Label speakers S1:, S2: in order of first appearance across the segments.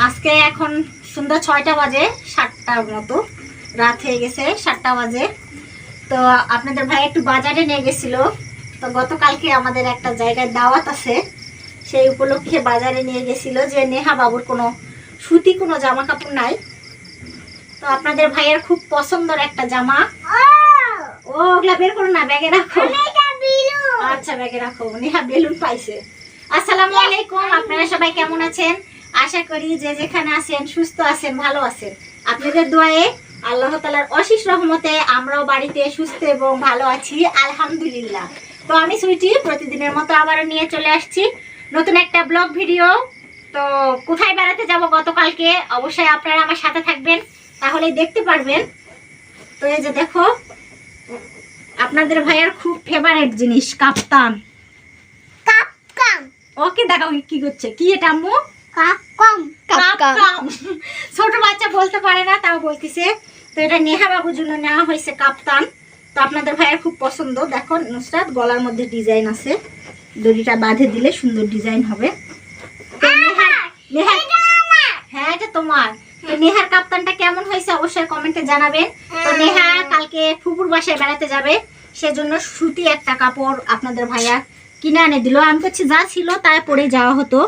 S1: আজকে এখন সন্ধ্যা ছয়টা বাজে সাতটার মতো। রাত হয়ে গেছে সাতটা বাজে। তো আপনাদের ভাই একটু বাজারে নিয়ে গেছিল। তো গতকালকে আমাদের একটা জায়গায় দাওয়াত আছে। সেই উপলক্ষে বাজারে নিয়ে গেছিল যে নেহা বাবুর কোনো সুতি কোনো জামা কাপড় নাই। তো আপনাদের ভাইয়ের খুব পছন্দের একটা জামা। ও! ওগুলা বের করো না ব্যাগে রাখো। আচ্ছা ব্যাগে রাখো। নেহা বেলুন পাইছে। আসসালামু আলাইকুম আপনারা সবাই কেমন আছেন? আশা করি যে যেখানে আছেন সুস্থ আছেন ভালো আছেন। আপনাদের দোয়ায়ে আল্লাহ তালার অশেষ রহমতে আমরাও বাড়িতে সুস্থ এবং ভালো আছি আলহামদুলিল্লাহ। তো আমি সুইটি প্রতিদিনের মতো আবারও নিয়ে চলে আসছি। নতুন একটা ব্লগ ভিডিও। তো কোথায় বেড়াতে যাব গতকালকে? অবশ্যই আপনারা আমার সাথে থাকবেন তাহলে দেখতে পারবেন। তো এই যে দেখো আপনাদের ভাইয়ের খুব ফেভারেট জিনিস কাপ্তান। ওকে দেখাও কি করছে। কি এটা আম্মু? ছোট বাচ্চা বলতে পারে না তাও বলতেছে। তো এটা নেহা বাবুর জন্য নেওয়া হয়েছে কাপ্তান। তো আপনাদের ভাইয়ের খুব পছন্দ। দেখো নুসরাত গলার মধ্যে ডিজাইন আছে। দড়িটা বাঁধে দিলে সুন্দর ডিজাইন হবে। হ্যাঁ এটা তোমার। তো নেহার কাপ্তানটা কেমন হয়েছে অবশ্যই কমেন্টে জানাবেন। তো নেহা কালকে ফুপুর বাসায় বেড়াতে যাবে। সেজন্য সুতি একটা কাপড় আপনাদের ভাইয়া কিনে আনে দিল। আমি করছি যা ছিল তাই পরে যাওয়া হতো।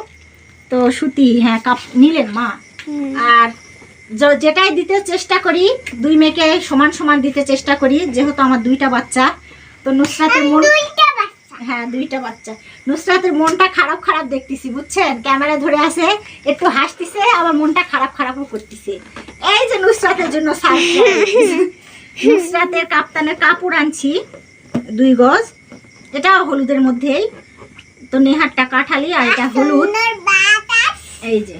S1: তো সুতি হ্যাঁ কাপ নিলেন মা। আর যেটাই দিতে চেষ্টা করি দুই মেয়েকে সমান সমান দিতে চেষ্টা করি যেহেতু আমার দুইটা বাচ্চা তো নুসরাতের মন হ্যাঁ দুইটা বাচ্চা। নুসরাতের মনটা খারাপ খারাপ দেখতেছি বুঝছেন? ক্যামেরা ধরে আছে একটু হাসতেছে আবার মনটা খারাপ খারাপও করতেছে। এই যে নুসরাতের জন্য। নুসরাতের কাপ্তানের কাপড় আনছি দুই গজ। এটাও হলুদের মধ্যেই। তো নেহারটা কাঠালি আর এটা হলুদ। এই যে।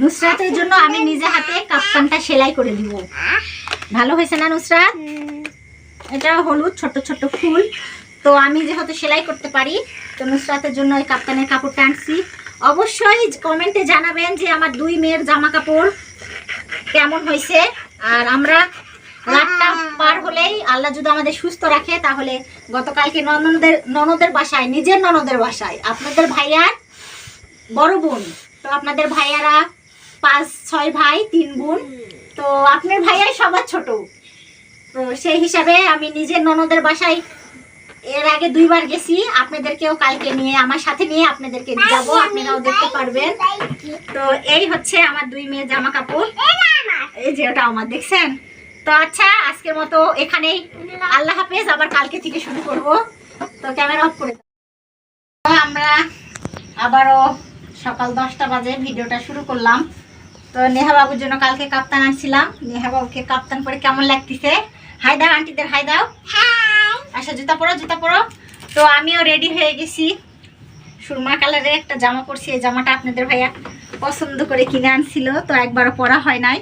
S1: নুসরাতের জন্য আমি নিজে হাতে কাপ্তানটা সেলাই করে দিব। ভালো হয়েছে না নুসরাত? এটা হলুদ ছোট ছোট ফুল। তো আমি যেহেতু সেলাই করতে পারি তো নুসরাতের জন্য ওই কাপ্তানের কাপড়টা আনছি। অবশ্যই কমেন্টে জানাবেন যে আমার দুই মেয়ের জামা কাপড় কেমন হয়েছে। আর আমরা রাতটা পার হলেই আল্লাহ যদি আমাদের সুস্থ রাখে, তাহলে গতকালকে ননদের ননদের বাসায়, নিজের ননদের বাসায়, আপনাদের ভাইয়ার বড় বোন, তো আপনাদের ভাইয়ারা পাঁচ, ছয় ভাই, তিন বোন, তো আপনার ভাইয়াই সবার ছোট। তো সেই হিসাবে আমি নিজের ননদের বাসায় এর আগে দুইবার গেছি, আপনাদেরকেও কালকে নিয়ে, আমার সাথে নিয়ে আপনাদেরকে যাব, আপনারাও দেখতে পারবেন। তো এই হচ্ছে আমার দুই মেয়ে জামা কাপড় এই যে ওটা আমার, দেখছেন? তো আচ্ছা আজকের মতো এখানেই। আল্লাহ হাফেজ আবার কালকে থেকে শুরু করব। তো ক্যামেরা অফ করে আমরা আবারও সকাল দশটা বাজে ভিডিওটা শুরু করলাম। তো নেহা বাবুর জন্য কালকে কাপ্তান আনছিলাম। নেহা বাবুকে কাপ্তান পরে কেমন লাগতেছে? হাই দাও আন্টিদের হাই দাও। আচ্ছা জুতা পরো জুতা পরো। তো আমিও রেডি হয়ে গেছি। সুরমা কালারের একটা জামা পরছি। এই জামাটা আপনাদের ভাইয়া পছন্দ করে কিনে আনছিল তো একবারও পরা হয় নাই।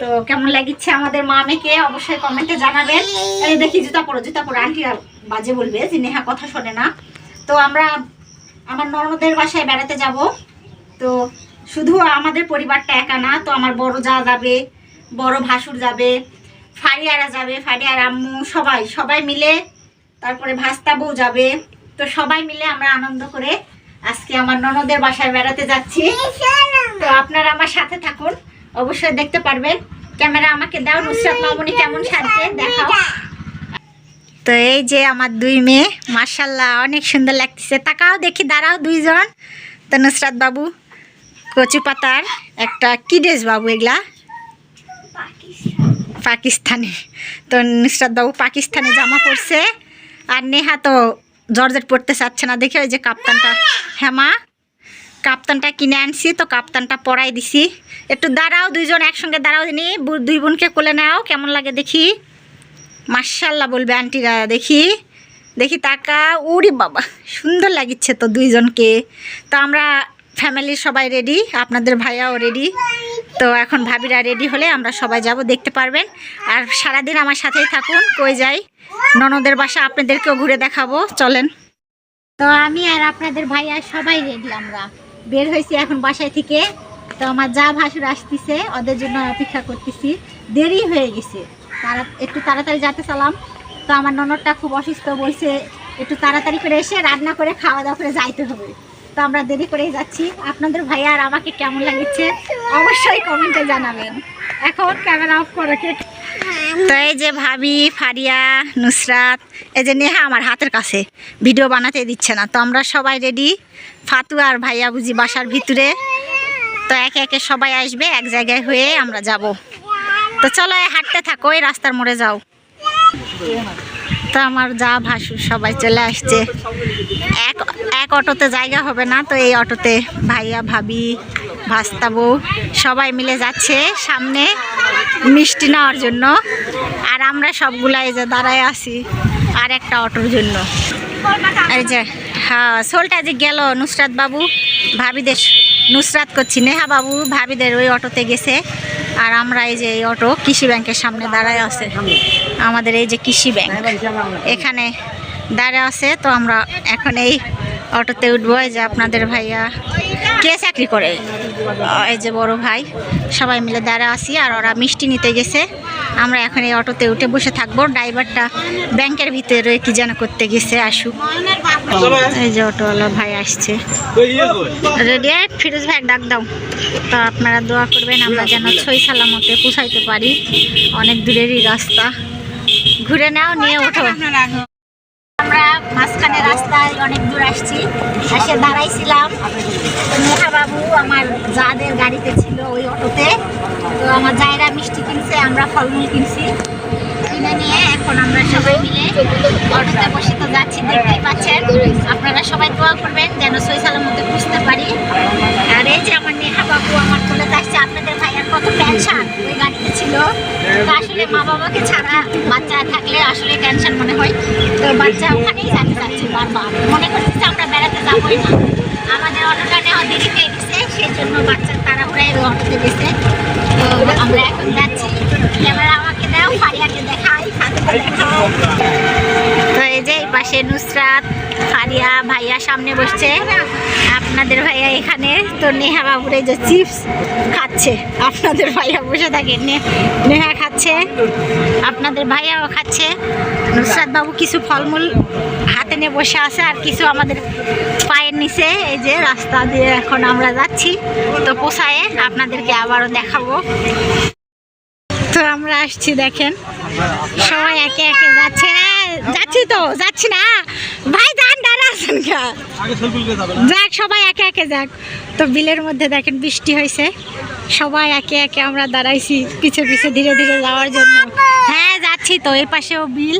S1: তো কেমন লাগিচ্ছে আমাদের মা মেয়েকে অবশ্যই কমেন্টে জানাবেন। এই দেখি, জুতা পরো জুতা পরো। আন্টিরা বাজে বলবে যে নেহা কথা শোনে না। তো আমরা আমার ননদের বাসায় বেড়াতে যাব। তো শুধু আমাদের পরিবারটা একা না, তো আমার বড় যা যাবে, বড় ভাসুর যাবে, ফারিয়ারা যাবে, ফারিয়ার আম্মু, সবাই সবাই মিলে তারপরে ভাস্তা বউ যাবে। তো সবাই মিলে আমরা আনন্দ করে আজকে আমার ননদের বাসায় বেড়াতে যাচ্ছি। তো আপনারা আমার সাথে থাকুন। অবশ্যই দেখতে পারবেন। ক্যামেরা আমাকে দাও, নুসরাত মামুনি কেমন সাজছে, দেখাও। তো এই যে আমার দুই মেয়ে মার্শাল্লাহ অনেক সুন্দর লাগতেছে। তাকাও দেখি, দাঁড়াও দুইজন। তো নুসরাত বাবু, কচু পাতার একটা কিডেস বাবু এগুলা? পাকিস্তানি। তো নুসরাত বাবু পাকিস্তানি জামা পরছে। আর নেহা তো জর্জেট পড়তে চাচ্ছে না। দেখে ওই যে কাপ্তানটা। হ্যাঁ মা? কাপ্তানটা কিনে আনছি, তো কাপ্তানটা পরাই দিছি। একটু দাঁড়াও, দুইজন একসঙ্গে দাঁড়াও নি দুই বোনকে কোলে নাও, কেমন লাগে দেখি। মার্শাল্লাহ বলবে আন্টিরা দেখি। দেখি তাকা উরি বাবা, সুন্দর লাগিচ্ছে তো দুইজনকে। তো আমরা ফ্যামিলির সবাই রেডি, আপনাদের ভাইয়াও রেডি। তো এখন ভাবিরা রেডি হলে আমরা সবাই যাব, দেখতে পারবেন। আর সারাদিন আমার সাথেই থাকুন, কই যাই। ননদের বাসা আপনাদেরকেও ঘুরে দেখাবো, চলেন। তো আমি আর আপনাদের ভাইয়া সবাই রেডি আমরা। বের হয়েছি এখন বাসায় থেকে। তো আমার যা ভাসুর আসতেছে, ওদের জন্য অপেক্ষা করতেছি। দেরি হয়ে গেছে। তারা একটু তাড়াতাড়ি যেতে চালাম। তো আমার ননদটা খুব অসুস্থ, বলছে একটু তাড়াতাড়ি করে এসে রান্না করে খাওয়া দাওয়া করে যাইতে হবে। তো আমরা দেরি করেই যাচ্ছি। আপনাদের ভাইয়া আর আমাকে কেমন লাগছে অবশ্যই কমেন্টে জানাবেন। এখন ক্যামেরা অফ করে তো এই যে ভাবি, ফারিয়া, নুসরাত, এই যে নেহা আমার হাতের কাছে ভিডিও বানাতে দিচ্ছে না। তো আমরা সবাই রেডি ফাতু আর ভাইয়া বুঝি বাসার ভিতরে। তো একে একে সবাই আসবে, এক জায়গায় হয়ে আমরা যাব। তো চলো হাঁটতে থাকো, এই রাস্তার মোড়ে যাও। তো আমার যা ভাসু সবাই চলে আসছে। এক এক অটোতে জায়গা হবে না, তো এই অটোতে ভাইয়া, ভাবি ভাস্তা বউ। সবাই মিলে যাচ্ছে সামনে মিষ্টি নেওয়ার জন্য। আর আমরা সবগুলা এই যে দাঁড়ায় আছি আর একটা অটোর জন্য। এই যে হ্যাঁ সোলটা যে গেল নুসরাত বাবু, ভাবিদের নুসরাত করছি, নেহা বাবু ভাবিদের ওই অটোতে গেছে। আর আমরা এই যে এই অটো কৃষি ব্যাংকের সামনে দাঁড়ায় আছে। আমাদের এই যে কৃষি ব্যাংক। এখানে দাঁড়ায় আছে, তো আমরা এখন এই অটোতে উঠবো। যে আপনাদের ভাইয়া কে চাকরি করে? এই যে বড় ভাই, সবাই মিলে দাঁড়া আছি আর ওরা মিষ্টি নিতে গেছে। আমরা এখন এই অটোতে উঠে বসে থাকব। ড্রাইভারটা ব্যাংকের ভিতরে কি যেন করতে গেছে, আসুক। এই যে অটোওয়ালা ভাই আসছে। রেডি ফিরোজ ভাই, ডাক দাও। তো আপনারা দোয়া করবেন, আমরা যেন ছই সালামতে পৌঁছাইতে পারি। অনেক দূরেরই রাস্তা। ঘুরে নাও, নিয়ে ওঠো। আমরা মাঝখানে রাস্তায় অনেক দূর আসছি। এসে দাঁড়াইছিলাম। বাবু আমার যাদের গাড়িতে ছিল ওই অটোতে। তো আমার জায়রা মিষ্টি কিনছে, আমরা ফলমূল কিনছি। কিনে নিয়ে এখন আমরা সবাই মিলে অটোতে বসে তো যাচ্ছি, দেখতেই পাচ্ছেন। আপনারা সবাই দোয়া করবেন যেন সই সালামতে বুঝতে পারি। আর এই যে আমার নেহা বাবু আমার কোলে আসছে আপনাদের ভাইয়ার কত টেনশন ওই গাড়িতে ছিল। তো আসলে মা বাবাকে ছাড়া বাচ্চা থাকলে আসলে টেনশন মনে হয়। তো বাচ্চা ওখানেই যেতে চাচ্ছে বারবার। মনে করতেছে আমরা বেড়াতে যাবোই না। আমাদের অটোটা নেওয়া দেরি হয়ে গেছে, সেই জন্য বাচ্চার তাড়াহুড়ায় অটোতে গেছে। তো আমরা এখন যাচ্ছি। ক্যামেরা তো এই যে পাশে নুসরাত, ফারিয়া ভাইয়া সামনে বসছে। আপনাদের ভাইয়া এখানে, তো নেহা বাবুর এই যে চিপস খাচ্ছে। আপনাদের ভাইয়া বসে থাকে নেহা খাচ্ছে, আপনাদের ভাইয়াও খাচ্ছে। নুসরাত বাবু কিছু ফলমূল হাতে নিয়ে বসে আছে, আর কিছু আমাদের পায়ের নিচে, এই যে রাস্তা দিয়ে এখন আমরা যাচ্ছি। তো পোষায় আপনাদেরকে আবারও দেখাবো। তো আমরা আসছি, দেখেন। সবাই একে একে যাচ্ছে যাচ্ছি তো, যাচ্ছি না। ভাই, যান দাঁড়া যাক, সবাই একে একে যাক। তো বিলের মধ্যে দেখেন বৃষ্টি হয়েছে। সবাই একে একে আমরা দাঁড়াইছি পিছে পিছে, ধীরে ধীরে যাওয়ার জন্য। হ্যাঁ যাচ্ছি তো, এই পাশেও বিল,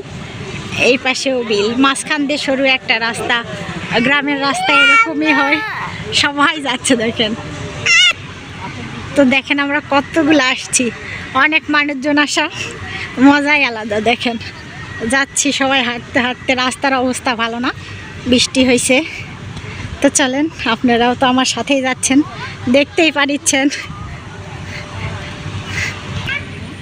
S1: এই পাশেও বিল। মাঝখান দিয়ে সরু একটা রাস্তা, গ্রামের রাস্তা এরকমই হয়। সবাই যাচ্ছে, দেখেন। তো দেখেন আমরা কতগুলো আসছি। অনেক মানুষজন আসা মজাই আলাদা দেখেন। যাচ্ছি সবাই হাঁটতে হাঁটতে রাস্তার অবস্থা ভালো না বৃষ্টি হয়েছে তো চলেন আপনারাও তো আমার সাথেই যাচ্ছেন দেখতেই পারিচ্ছেন।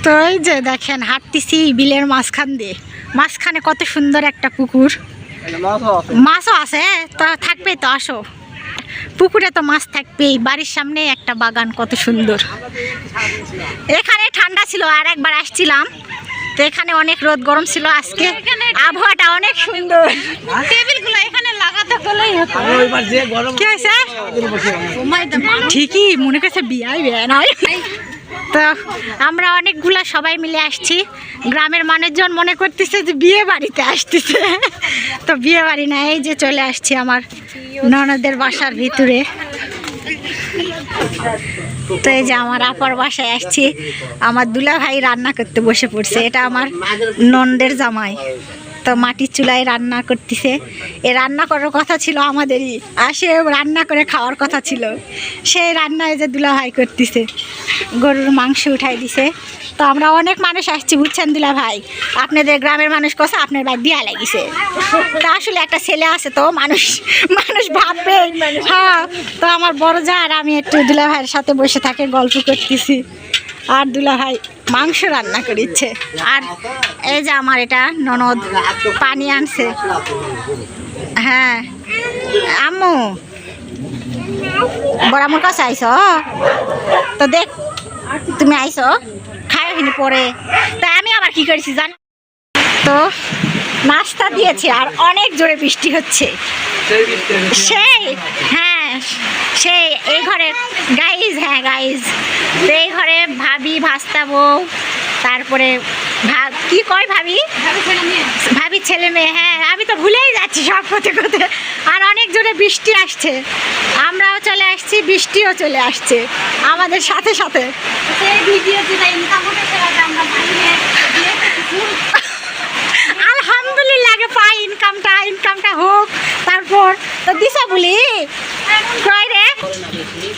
S1: তো এই যে দেখেন হাঁটতেছি বিলের মাঝখান দিয়ে। মাঝখানে কত সুন্দর একটা পুকুর। মাছও আছে। তো থাকবে তো আসো। পুকুরে তো মাছ থাকবেই বাড়ির সামনে একটা বাগান কত সুন্দর। এখানে ঠান্ডা ছিল আর একবার আসছিলাম। তো এখানে অনেক রোদ গরম ছিল আজকে। আবহাওয়াটা অনেক সুন্দর। টেবিলগুলো এখানে লাগাতে গেলেই কি হয়েছে? ঠিকই মনে করছে বিয়াই বিয়া নয়। তো আমরা অনেকগুলা সবাই মিলে আসছি। গ্রামের মানুষজন মনে করতেছে যে বিয়ে বাড়িতে আসতেছে। তো বিয়ে বাড়ি না, এই যে চলে আসছি আমার ননদের বাসার ভিতরে। তো এই যে আমার আপার বাসায় আসছি। আমার দুলা ভাই রান্না করতে বসে পড়ছে, এটা আমার নন্দের জামাই। তো মাটির চুলায় রান্না করতেছে। এ রান্না করার কথা ছিল আমাদেরই, আর সে রান্না করে খাওয়ার কথা ছিল। সেই রান্নায় যে দুলা ভাই করতেছে, গরুর মাংস উঠাই দিছে। তো আমরা অনেক মানুষ আসছি, বুঝছেন দুলা ভাই? আপনাদের গ্রামের মানুষ কথা আপনার ভাই বিয়া লাগিছে। তা আসলে একটা ছেলে আছে তো, মানুষ মানুষ ভাববে। হ্যাঁ তো আমার বড় যা আর আমি একটু দুলা ভাইয়ের সাথে বসে থাকে, গল্প করতেছি। আর দুলা ভাই মাংস রান্না করিচ্ছে আর এই যে আমার এটা ননদ পানি আনছে। হ্যাঁ। আম্মু বড় আমার কাছে আইস? তো দেখ তুমি আইস খাই হিনি পরে। তা আমি আবার কি করেছি জান? তো নাস্তা দিয়েছি আর অনেক জোরে বৃষ্টি হচ্ছে। সেই হ্যাঁ সেই এই ঘরে গাইজ হ্যাঁ গাইজ তো এই ঘরে ভাবি ভাস্তা বউ তারপরে ভা- কি কয় ভাবি? ভাবি ছেলে মেয়ে। হ্যাঁ আমি তো ভুলেই যাচ্ছি সব কথা কথা আর অনেক জোরে বৃষ্টি আসছে। আমরাও চলে আসছি বৃষ্টিও চলে আসছে আমাদের সাথে সাথে। আলহামদুলিল্লাহ, আগে পাই ইনকামটা ইনকামটা হোক, তারপর তো দিশা বলি? কয়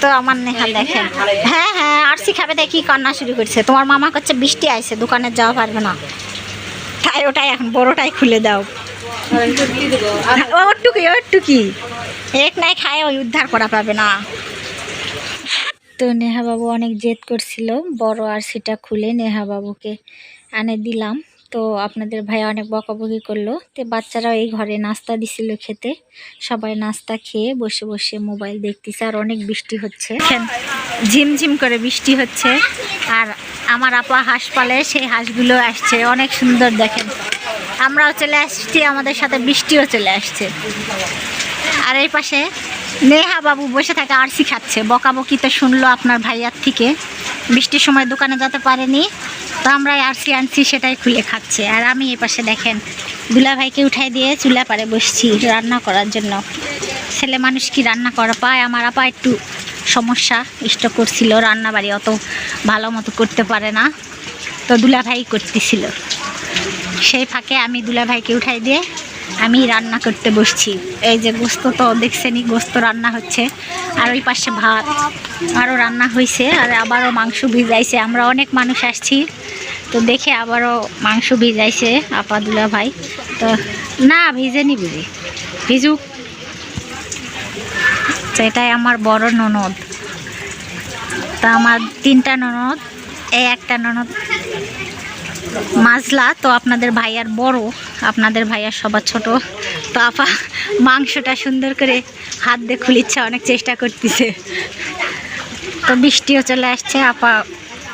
S1: তো আমার নেহাল দেখেন। হ্যাঁ হ্যাঁ আর শিখাবে দেখি, কান্না শুরু করছে। তোমার মামা করছে বৃষ্টি আইছে, দোকানে যাওয়া পারবে না। তাই ওটাই এখন, বড়টাই খুলে দাও। ওটুকি ওটুকি এক নাই খায়, ওই উদ্ধার করা পাবে না। তো নেহা বাবু অনেক জেদ করছিল, বড় আর সেটা খুলে নেহা বাবুকে আনে দিলাম। তো আপনাদের ভাই অনেক বকাবকি করল। তো বাচ্চারাও এই ঘরে নাস্তা দিছিল খেতে। সবাই নাস্তা খেয়ে বসে বসে মোবাইল দেখতেছে আর অনেক বৃষ্টি হচ্ছে। ঝিমঝিম করে বৃষ্টি হচ্ছে আর আমার আপা হাঁস পালে, সেই হাঁসগুলো আসছে। অনেক সুন্দর দেখেন। আমরাও চলে আসছি, আমাদের সাথে বৃষ্টিও চলে আসছে। আর এই পাশে নেহা বাবু বসে থাকে আর খাচ্ছে। বকাবকি তো শুনলো আপনার ভাইয়ার থেকে। বৃষ্টির সময় দোকানে যেতে পারেনি, তো আমরা আরসি আনছি, সেটাই খুলে খাচ্ছে। আর আমি এই পাশে দেখেন, দুলা ভাইকে উঠাই দিয়ে চুলা পারে বসছি রান্না করার জন্য। ছেলে মানুষ কি রান্না করা? পায় আমার আপা একটু সমস্যা, ইষ্ট করছিল রান্না বাড়ি অত ভালো মতো করতে পারে না। তো দুলা ভাই করতেছিল। সেই ফাঁকে আমি দুলা ভাইকে উঠাই দিয়ে আমি রান্না করতে বসছি। এই যে গোস্ত তো দেখছেনি গোস্ত রান্না হচ্ছে। আর ওই পাশে ভাত। আরও রান্না হয়েছে আর আবারও মাংস ভিজাইছে। আমরা অনেক মানুষ আসছি, তো দেখে আবারও মাংস ভিজাইছে আপা দুলা ভাই। তো না ভিজেনি বুঝি ভিজুক। তো এটাই আমার বড় ননদ। তা আমার তিনটা ননদ, এই একটা ননদ। মাজলা তো আপনাদের ভাইয়ার বড়, আপনাদের ভাইয়ার সবার ছোট। তো আপা, মাংসটা সুন্দর করে হাত দিয়ে খুলিচ্ছে, অনেক চেষ্টা করতেছে। তো বৃষ্টিও চলে আসছে, আপা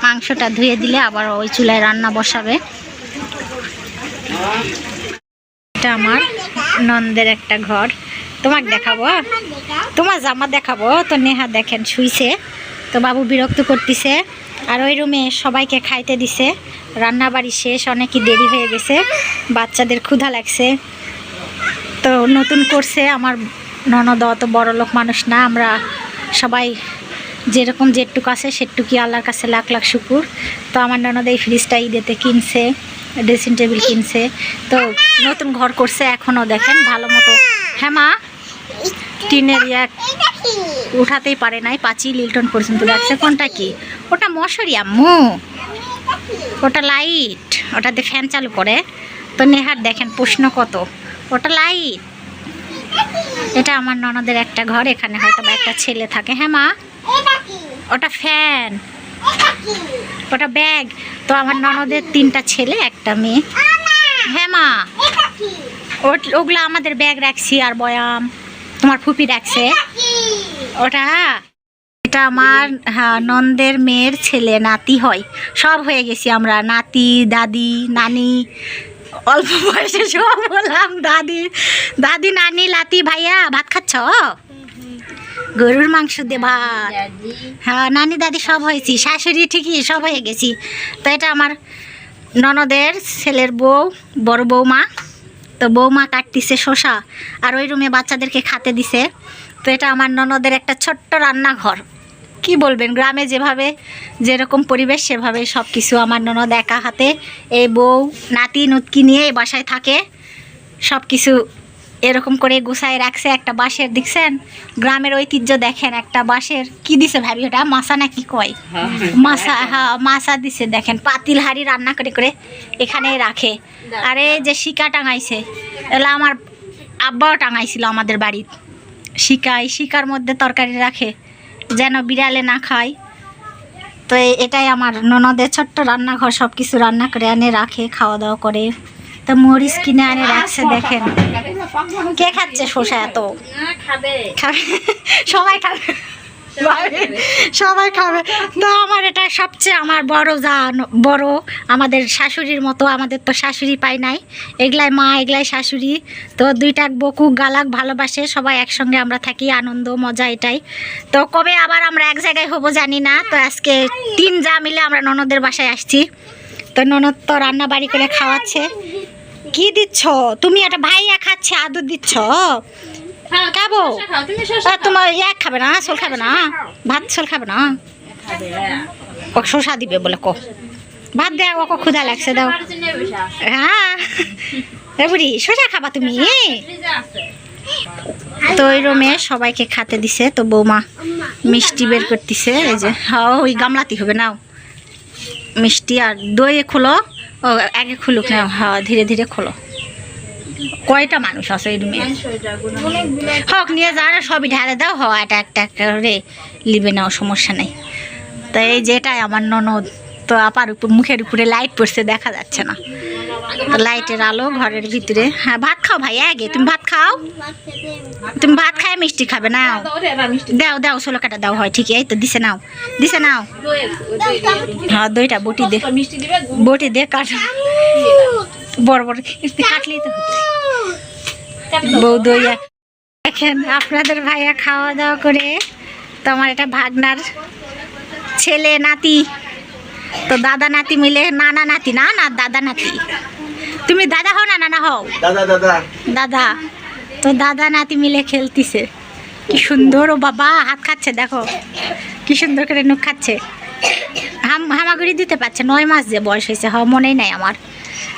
S1: মাংসটা ধুয়ে দিলে আবার ওই চুলায় রান্না বসাবে। এটা আমার নন্দের একটা ঘর। তোমাকে দেখাবো তোমার জামা দেখাবো, তো নেহা দেখেন, শুইছে। তো বাবু বিরক্ত করতেছে। আর ওই রুমে সবাইকে খাইতে দিছে। রান্না বাড়ি শেষ, অনেকই দেরি হয়ে গেছে। বাচ্চাদের ক্ষুধা লাগছে। তো নতুন করছে আমার ননদ, অত বড় লোক মানুষ না। আমরা সবাই যেরকম যেটুক আছে সেটুকি আল্লাহর কাছে লাখ লাখ শুকুর। তো আমার ননদ এই ফ্রিজটা ঈদেতে কিনছে ড্রেসিং টেবিল কিনছে। তো নতুন ঘর করছে এখনও দেখেন, ভালো মতো। হ্যাঁ মা? টিনের ইয়া উঠাতেই পারে নাই পাঁচই লিল্টন পর্যন্ত দেখছে কোনটা কি? ওটা মশারি আম্মু। ওটা লাইট। ওটাতে ফ্যান চালু করে। তো নেহার দেখেন প্রশ্ন কত? ওটা লাইট। এটা আমার ননদের একটা ঘর, এখানে হয়তো বা একটা ছেলে থাকে। হ্যাঁ মা? ওটা ফ্যান। ওটা ব্যাগ। তো আমার ননদের তিনটা ছেলে, একটা মেয়ে। হ্যাঁ মা? ওগুলো আমাদের ব্যাগ রাখছি আর বয়াম। তোমার ফুপি রাখছে ওটা এটা আমার হ্যাঁ নন্দের মেয়ের ছেলে নাতি হয়। সব হয়ে গেছি আমরা নাতি দাদি নানি অল্প বয়সে সব বললাম দাদি দাদি নানি লাতি ভাইয়া ভাত খাচ্ছ? গরুর মাংস দে ভাত। হ্যাঁ নানি দাদি সব হয়েছি। শাশুড়ি ঠিকই সব হয়ে গেছি। তো এটা আমার ননদের ছেলের বউ বড় বৌমা তো বৌমা কাটতিছে শশা আর ওই রুমে বাচ্চাদেরকে খাতে দিছে। তো এটা আমার ননদের একটা ছোট্ট রান্নাঘর। কি বলবেন, গ্রামে যেভাবে, যেরকম পরিবেশ সেভাবে সব কিছু আমার ননদ একা হাতে। এই বউ, নাতি, নুতকি নিয়ে বাসায় থাকে। সব কিছু এরকম করে গুছায় রাখছে একটা বাঁশের দেখছেন? গ্রামের ঐতিহ্য দেখেন একটা বাঁশের। কি দিছে ভাবি ওটা? মাসা না কি কয়? মাসা হ্যাঁ। মাসা দিছে দেখেন। পাতিল হাড়ি রান্না করে করে এখানে রাখে। আরে যে শিকা টাঙাইছে। এলা আমার আব্বাও টাঙাইছিল আমাদের বাড়ির শিকা এই শিকার মধ্যে তরকারি রাখে যেন বিড়ালে না খায়। তো এটাই আমার ননদের ছোট্ট রান্নাঘর সব কিছু রান্না করে আনে রাখে খাওয়া দাওয়া করে। তো মরিচ কিনে আনে রাখছে দেখেন। কে খাচ্ছে শসা এত? সবাই খাবে। সবাই খাবে। তো আমার এটা সবচেয়ে আমার বড় যা বড় আমাদের শাশুড়ির মতো আমাদের তো শাশুড়ি পাই নাই। এগুলাই মা এগুলাই শাশুড়ি। তো দুইটা বকু গালাক ভালোবাসে সবাই একসঙ্গে আমরা থাকি আনন্দ মজা এটাই। তো কবে আবার আমরা এক জায়গায় হব জানি না তো আজকে তিন যা মিলে আমরা ননদের বাসায় আসছি। তো ননদ তো রান্না বাড়ি করে খাওয়াচ্ছে। কি দিচ্ছ? তুমি একটা ভাইয়া খাচ্ছে আদর দিচ্ছ? খাব? তোমার এক খাবে না সোল খাবে না? ভাত সোল খাবে না? ও শসা দিবে বলে কো। ভাত দে ওকে ক্ষুধা লাগছে দাও। হ্যাঁ। বুড়ি শসা খাবা তুমি? তো ওই রুমে সবাইকে খাতে দিছে তো বৌমা মিষ্টি বের করতেছে এই যে। হ্যাঁ ওই গামলাতি হবে নাও। মিষ্টি আর দই খোলো। ও, আগে খুলুক না হ্যাঁ ধীরে ধীরে খোলো। কয়টা মানুষ আছে এই রুমে? হক, নিয়ে যারা সবই ঢালে দাও, হ একটা একটা একটা করে লিবে নাও, সমস্যা নেই। তো এই যেটাই আমার ননদ, তো আপার উপর, মুখের উপরে লাইট পড়ছে, দেখা যাচ্ছে না। লাইটের আলো ঘরের ভিতরে। হ্যাঁ ভাত খাও ভাই, আগে। তুমি ভাত খাও? তুমি ভাত খায় মিষ্টি খাবে, নাও। দাও দাও, ষোলো কাটা দাও, হয় ঠিক এই তো, দিছে, নাও। দিছে, নাও। হ্যাঁ দইটা বটি দে। বটি দে, কাট। বড় বড় কাটলেই তো বউ দইয়া। দেখেন, আপনাদের ভাইয়া খাওয়া দাওয়া করে তো আমার এটা ভাগনার ছেলে, নাতি। তো দাদা, নাতি মিলে নানা, নাতি, না না, দাদা, নাতি। তুমি দাদা হও না নানা হও?
S2: দাদা দাদা।
S1: দাদা। তো দাদা নাতি মিলে খেলতিছে। কি সুন্দর ও বাবা হাত খাচ্ছে দেখো। কি সুন্দর করে নুখ খাচ্ছে। হাম হামাগুড়ি দিতে পারছে নয় মাস যে বয়স হয়েছে হ মনেই নাই আমার।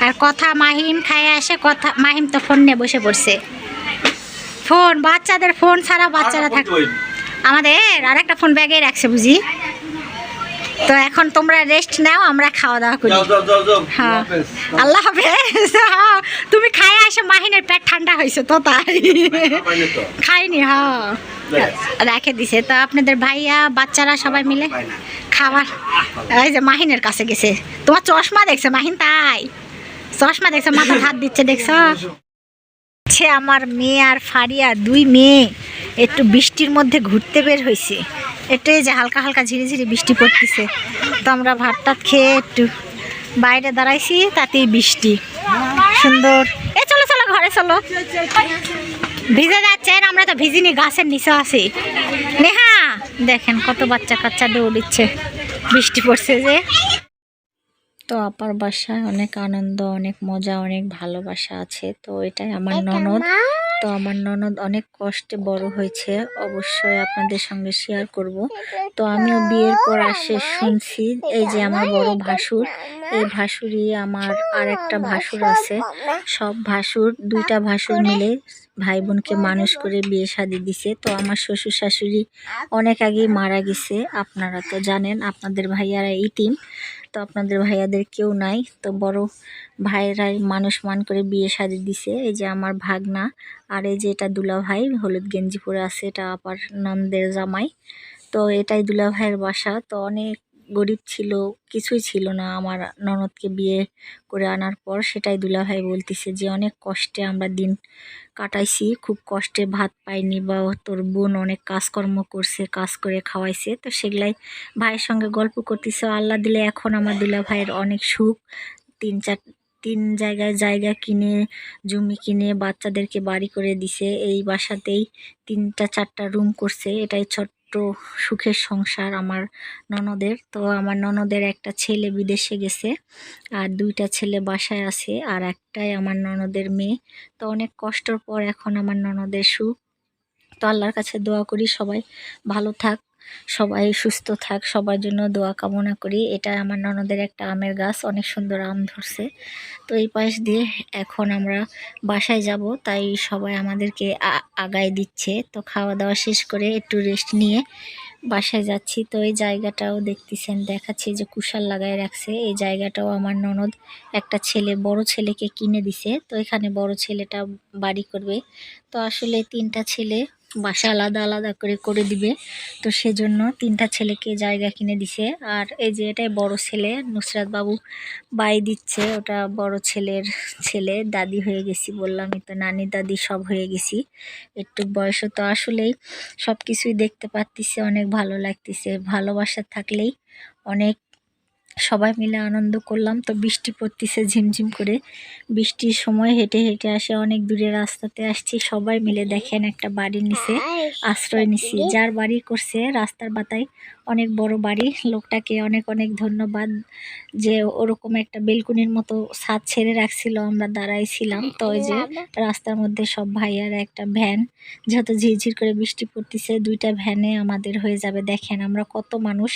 S1: আর কথা মাহিম খায় আসে কথা মাহিম তো ফোন নিয়ে বসে পড়ছে। ফোন বাচ্চাদের ফোন ছাড়া বাচ্চারা থাকে আমাদের আর একটা ফোন ব্যাগে রাখছে বুঝি? তো এখন তোমরা রেস্ট নাও আমরা খাওয়া দাওয়া করি হ্যাঁ। আল্লাহ হাফেজ। হ্যাঁ। তুমি খাই আসে মাহিনের পেট ঠান্ডা হয়েছে তো তাই। খাইনি হ্যাঁ। রেখে দিছে। তো আপনাদের ভাইয়া বাচ্চারা সবাই মিলে খাবার। এই যে মাহিনের কাছে গেছে। তোমার চশমা দেখছে মাহিন তাই। চশমা দেখছে মাথা হাত দিচ্ছে দেখছ? আমার মেয়ে আর ফারিয়া দুই মেয়ে। একটু বৃষ্টির মধ্যে ঘুরতে বের হয়েছে। একটু এই যে হালকা হালকা ঝিরিঝিরি বৃষ্টি পড়তেছে। তো আমরা ভাত টাত খেয়ে একটু বাইরে দাঁড়াইছি তাতেই বৃষ্টি। সুন্দর। এ চলো চলো ঘরে চলো। ভিজে যাচ্ছেন আমরা তো ভিজিনি গাছের নিচে আছি। নেহা দেখেন কত বাচ্চা কাচ্চা দৌড়িচ্ছে বৃষ্টি পড়ছে যে। তো আপার বাসায় অনেক আনন্দ অনেক মজা অনেক ভালোবাসা আছে। তো এটাই আমার ননদ। তো আমার ননদ অনেক কষ্টে বড় হয়েছে, অবশ্যই আপনাদের সঙ্গে শেয়ার করব। তো আমিও বিয়ের পর আসে শুনছি এই যে আমার বড় ভাসুর। এই ভাসুরই আমার আর একটা ভাসুর আছে। সব ভাসুর, দুইটা ভাসুর মিলে ভাই বোনকে মানুষ করে বিয়ে শাদি দিছে। তো আমার শ্বশুর শাশুড়ি অনেক আগেই মারা গেছে, আপনারা তো জানেন, আপনাদের ভাইয়ারা ইতিম তো আপনাদের ভাইয়াদের কেউ নাই। তো বড় ভাইয়েরাই মানুষ মান করে বিয়ে শাদি দিছে। এই যে আমার ভাগনা আর এই যে এটা দুলা ভাই হলুদ গেঞ্জি পরে আছে, এটা আপার নন্দের জামাই। তো এটাই দুলা ভাইয়ের বাসা। তো অনেক গরিব ছিল, কিছুই ছিল না। আমার ননদকে বিয়ে করে আনার পর সেটাই দুলা ভাই বলতেছে যে, অনেক কষ্টে আমরা দিন কাটাইছি, খুব কষ্টে ভাত পাইনি বা তোর বোন অনেক কাজকর্ম করছে, কাজ করে খাওয়াইছে। তো সেগুলাই ভাইয়ের সঙ্গে গল্প করতেছে। আল্লাহ দিলে এখন আমার দুলা ভাইয়ের অনেক সুখ। তিন চার, তিন জায়গায় জায়গা কিনে, জমি কিনে, বাচ্চাদেরকে বাড়ি করে দিছে। এই বাসাতেই তিনটা, চারটা রুম করছে। এটাই ছোট্ট সুখের সংসার আমার ননদের। তো আমার ননদের একটা ছেলে বিদেশে গেছে আর দুইটা ছেলে বাসায় আছে আর একটাই আমার ননদের মেয়ে। তো অনেক কষ্টর পর এখন আমার ননদের সুখ। তো আল্লাহর কাছে দোয়া করি সবাই ভালো থাক। সবাই সুস্থ থাক, সবার জন্য দোয়া কামনা করি। এটা আমার ননদের একটা আমের গাছ, অনেক সুন্দর আম ধরছে। তো এই পাশ দিয়ে এখন আমরা বাসায় যাব, তাই সবাই আমাদেরকে আগায় দিচ্ছে। তো খাওয়া দাওয়া শেষ করে একটু রেস্ট নিয়ে বাসায় যাচ্ছি। তো এই জায়গাটাও দেখতেছেন, দেখাচ্ছি যে কুশাল লাগায় রাখছে। এই জায়গাটাও আমার ননদ একটা ছেলে, বড় ছেলেকে কিনে দিছে। তো এখানে বড় ছেলেটা বাড়ি করবে। তো আসলে তিনটা ছেলে বাসা আলাদা আলাদা করে করে দিবে। তো সেজন্য তিনটা ছেলেকে জায়গা কিনে দিছে। আর এই যে এটাই বড় ছেলে, নুসরাত বাবু বাই দিচ্ছে। ওটা বড় ছেলের ছেলে, দাদি হয়ে গেছি বললামই তো নানি, দাদি সব হয়ে গেছি। একটু বয়স তো আসলেই। সব কিছুই দেখতে পারতিছে, অনেক ভালো লাগতেছে। ভালোবাসা থাকলেই অনেক সবাই মিলে আনন্দ করলাম। তো বৃষ্টি পড়তেছে ঝিমঝিম করে। বৃষ্টির সময় হেঁটে হেঁটে আসে অনেক দূরে রাস্তাতে আসছি। সবাই মিলে দেখেন একটা বাড়ির নিচে আশ্রয় নিছি। যার বাড়ি করছে রাস্তার বাতায়। অনেক বড় বাড়ি। লোকটাকে অনেক অনেক ধন্যবাদ যে ওরকম একটা বেলকুনির মতো ছাদ ছেড়ে রাখছিল, আমরা দাঁড়াইছিলাম। তো ওই যে রাস্তার মধ্যে সব ভাইয়ার একটা ভ্যান যেহেতু ঝিরঝির করে বৃষ্টি পড়তেছে, দুইটা ভ্যানে আমাদের হয়ে যাবে। দেখেন আমরা কত মানুষ,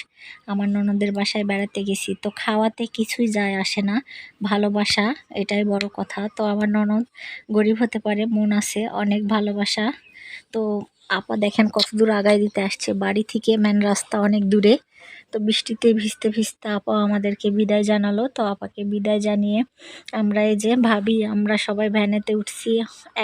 S1: আমার ননদের বাসায় বেড়াতে গেছি। তো খাওয়াতে কিছুই যায় আসে না, ভালোবাসা এটাই বড় কথা। তো আমার ননদ গরিব হতে পারে, মন আছে, অনেক ভালোবাসা। তো আপা দেখেন কত দূর আগায় দিতে আসছে। বাড়ি থেকে ম্যান রাস্তা অনেক দূরে। তো বৃষ্টিতে ভিজতে ভিজতে আপা আমাদেরকে বিদায় জানালো। তো আপাকে বিদায় জানিয়ে আমরা এই যে ভাবি আমরা সবাই ভ্যানেতে উঠছি।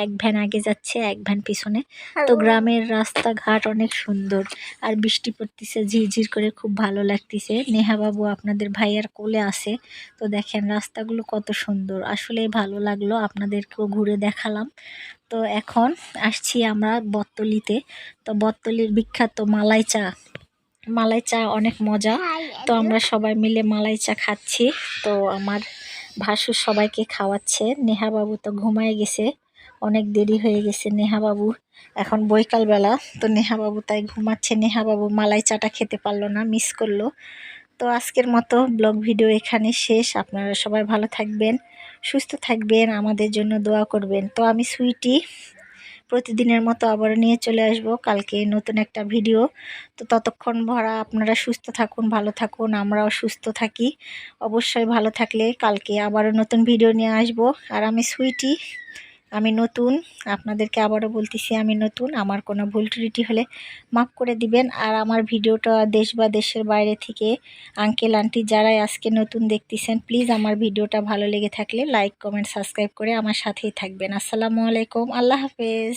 S1: এক ভ্যান আগে যাচ্ছে এক ভ্যান পিছনে। তো গ্রামের রাস্তাঘাট অনেক সুন্দর। আর বৃষ্টি পড়তেছে ঝিরঝির করে খুব ভালো লাগতেছে। নেহা বাবু আপনাদের ভাইয়ার কোলে আছে। তো দেখেন রাস্তাগুলো কত সুন্দর। আসলে ভালো লাগল আপনাদেরকেও ঘুরে দেখালাম। তো এখন আসছি আমরা বত্তলিতে। তো বত্তলির বিখ্যাত মালাই চা। মালাই চা অনেক মজা। তো আমরা সবাই মিলে মালাই চা খাচ্ছি। তো আমার ভাসুর সবাইকে খাওয়াচ্ছে। নেহা বাবু তো ঘুমায় গেছে। অনেক দেরি হয়ে গেছে নেহা বাবু এখন বৈকাল বেলা তো নেহা বাবু তাই ঘুমাচ্ছে। নেহা বাবু মালাই চাটা খেতে পারল না মিস করল। তো আজকের মতো ব্লগ ভিডিও এখানে শেষ। আপনারা সবাই ভালো থাকবেন, সুস্থ থাকবেন, আমাদের জন্য দোয়া করবেন। তো আমি সুইটি প্রতিদিনের মতো আবার নিয়ে চলে আসব কালকে নতুন একটা ভিডিও। তো ততক্ষণ ভরা আপনারা সুস্থ থাকুন, ভালো থাকুন, আমরাও সুস্থ থাকি। অবশ্যই ভালো থাকলে কালকে আবারও নতুন ভিডিও নিয়ে আসব। আর আমি সুইটি আমি নতুন, আপনাদেরকে আবারও বলতেছি আমি নতুন, আমার কোনো ভুল ত্রুটি হলে মাফ করে দিবেন। আর আমার ভিডিওটা দেশ বা দেশের বাইরে থেকে আঙ্কেল, আন্টি যারাই আজকে নতুন দেখতেছেন, প্লিজ আমার ভিডিওটা ভালো লেগে থাকলে লাইক, কমেন্ট, সাবস্ক্রাইব করে আমার সাথেই থাকবেন। আসসালামু আলাইকুম, আল্লাহ হাফেজ।